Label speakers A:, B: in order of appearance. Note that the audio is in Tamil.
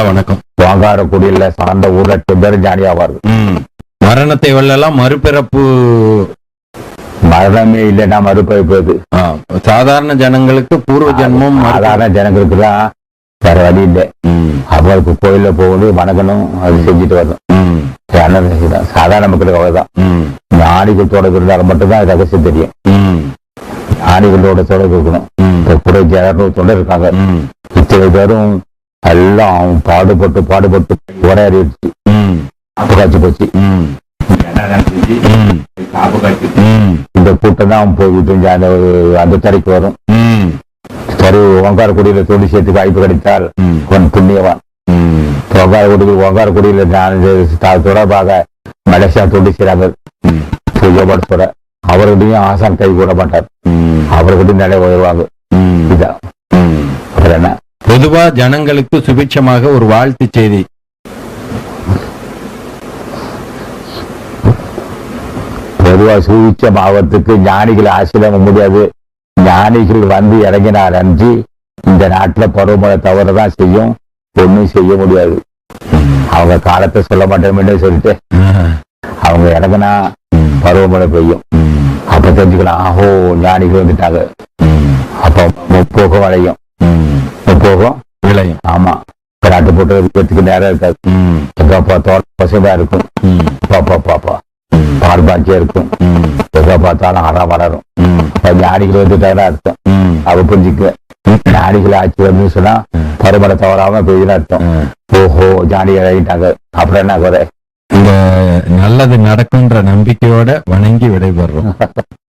A: ஐயா வணக்கம்.
B: வாங்கார குடியில சார்ந்த லட்சம் பேர்
A: ம். மரணத்தை வெல்லலாம் மறுபிறப்பு?
B: மரணமே இல்லைன்னா மறுபிறப்பு
A: சாதாரண ஜனங்களுக்கு பூர்வ ஜென்மம்
B: சாதாரண ஜனங்களுக்கு தான் வேற வழி இல்லை. அவருக்கு கோயில்ல போகணும் வணங்கணும் அது செஞ்சுட்டு வரணும். சாதாரண மக்களுக்கு அவ்வளவுதான்.
A: ம்,
B: ஞானிகள் தொடர்பு இருந்தால் மட்டும்தான் ரகசியம் தெரியும்.
A: ம்,
B: ஞானிகளோட தொடர்பு இருக்கணும் இப்ப கூட இரநூறு தொண்டர் இருக்காங்க. இத்தனை பேரும் எல்லாம் பாடுபட்டு பாடுபட்டு உரையாடிடுச்சு.
A: ம்,
B: அப்ப காய்ச்சி போச்சு.
A: ம், ம், ம்,
B: இந்த கூட்டம் தான் போயிட்டு அந்த அந்த தரைக்கு வரும்.
A: ம்,
B: சரி ஓங்கார குடியில தொழில் சேர்த்து வாய்ப்பு கிடைத்தால்
A: ம்,
B: அவன் புண்ணியவான்.
A: ம்,
B: ஓங்கார குடியில் ஓங்கார குடியில நான் இது த- தொடர்பாக மலேசியா தொழில்
A: ம்,
B: பூஜைப்படுத்தோட அவர்கிட்டையும் ஆசான் கை கூட மாட்டார். அவர்கிட்டையும் நிலை வருவாங்க
A: ம்,
B: இதான்.
A: பொதுவா ஜனங்களுக்கு சுபிட்சமாக ஒரு வாழ்த்து செய்தி.
B: பொதுவா சூழ்ச்சம் பாவத்துக்கு ஞானிகள் ஆசிரியம் முடியாது. ஞானிகள் வந்து இறங்கினார் அன்றி இந்த நாட்டுல பருவமழை தவறுதான் செய்யும். ஒண்ணும் செய்ய முடியாது. அவங்க காலத்தை சொல்ல மாட்டோம்னு சொல்லிட்டு அவங்க இறங்கினா பருவமழை பெய்யும். அப்ப தெரிஞ்சுக்கலாம் ஆஹோ ஞானிகள் வந்துட்டாங்க. அப்போ முப்போகம்
A: அடையும்.
B: முப்போகம்? நாட்டு போட்டு வைக்கிறதுக்கு நேரம் இருக்காது.
A: எங்கப்பா
B: எங்க பார்த்தாலும் இருக்கும். பாப்பா பாப்பா
A: ம்,
B: பார்ப்பாச்சியா இருக்கும். எங்க பார்த்தாலும் அறம் வளரும்.
A: ம்,
B: அப்ப ஞானிகள் வந்துட்டாங்கன்னா அர்த்தம் அவ புரிஞ்சுக்க. ஞானிகள் ஆட்சி வந்து சொன்னா பருமலை தவறாம பெய்யுன்னு அர்த்தம். ஓஹோ ஜாடி இறங்கிட்டாங்க. அப்புறம் என்ன குறை?
A: இந்த நல்லது நடக்கும்ன்ற நம்பிக்கையோட வணங்கி விடைபெறுறோம்.